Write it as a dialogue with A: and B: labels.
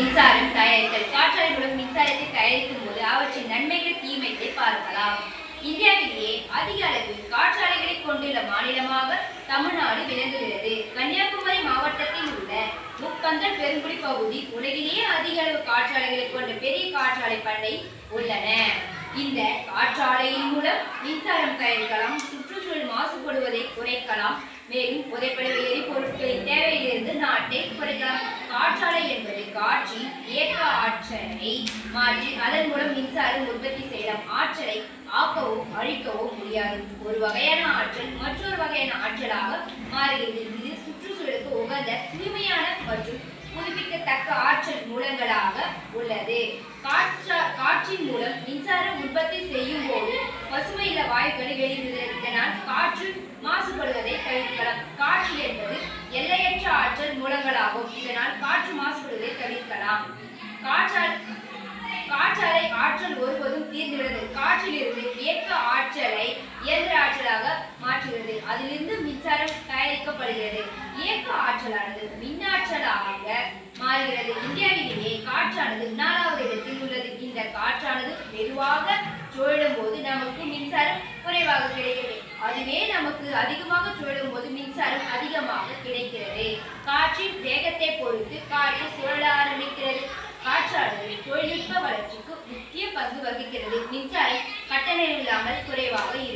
A: மின்சாரம் தயாரித்தல் காற்றாலை மூலம் மின்சாரத்தை தயாரிக்கும் போது அவற்றின் நன்மைகள் தீமைகளை பார்க்கலாம். இந்தியாவிலேயே அதிக அளவில் காற்றாலைகளை கொண்டுள்ள மாநிலமாக தமிழ்நாடு விளங்குகிறது. கன்னியாகுமரி மாவட்டத்தில் உள்ள முப்பந்தல் பெருங்குடி பகுதி உலகிலேயே அதிக அளவு காற்றாலைகளை கொண்ட பெரிய காற்றாலை பண்ணை உள்ளன. இந்த காற்றாலையின் மூலம் மின்சாரம் தயாரிக்கலாம் சுற்றுச்சூழல் மாசுபடுவதை குறைக்கலாம் மேலும் புதைப்படவை எரிபொருட்களின் தேவையிலிருந்து நாட்டை குறைக்கலாம் காற்றாலை என்பது காற்றின் இயக்க ஆற்றலை மாற்றி அதன் மூலம் மின்சாரம் உற்பத்தி செய்யலாம். ஆற்றலை ஆக்கவோ அழிக்கவோ முடியாது. ஒரு வகையான ஆற்றல் மற்றொரு வகையான ஆற்றலாக மாறுகிறது. இது சுற்றுச்சூழலுக்கு உகந்த தூய்மையான மற்றும் புதுப்பிக்கத்தக்க ஆற்றல் மூலங்களாக உள்ளது. காற்றா காற்றின் மூலம் மின்சாரம் உற்பத்தி செய்யும் போது பசுமையில வாயுக்களை வெளியிடுகிறது இதனால் காற்று மாசுபடுவதை தவிர்க்கலாம் காற்று என்பது எல்லையற்ற ஆற்றல் மூலங்களாகும் இதனால் காற்று மாசுபடுவதை தவிர்க்கலாம் காற்றால் காற்றாலை ஆற்றல் ஒருபோதும் தீர்ந்துவிடுது காற்றிலிருந்து இயக்க ஆற்றலை இயந்திர ஆற்றலாக மாற்றுகிறது அதிலிருந்து மின்சாரம் தயாரிக்கப்படுகிறது. இயக்க ஆற்றலானது மின்னாற்றலாக மாறுகிறது. இந்தியாவிலேயே காற்றானது நாலாவது இடத்தில் உள்ளது. இந்த காற்றானது மெதுவாக சுழலும் போது நமக்கு மின்சாரம் குறைவாக கிடைக்கிறது. அதுவே நமக்கு அதிகமாக சுழலும் போது மின்சாரம் அதிகமாக கிடைக்கிறது. காற்றின் வேகத்தை பொறுத்து காற்று சுழல ஆரம்பிக்கிறது. காற்றானது தொழில்நுட்ப வளர்ச்சிக்கு முக்கிய பங்கு வகிக்கிறது. மின்சாரம் கட்டணம் இல்லாமல் குறைவாக இருக்கும்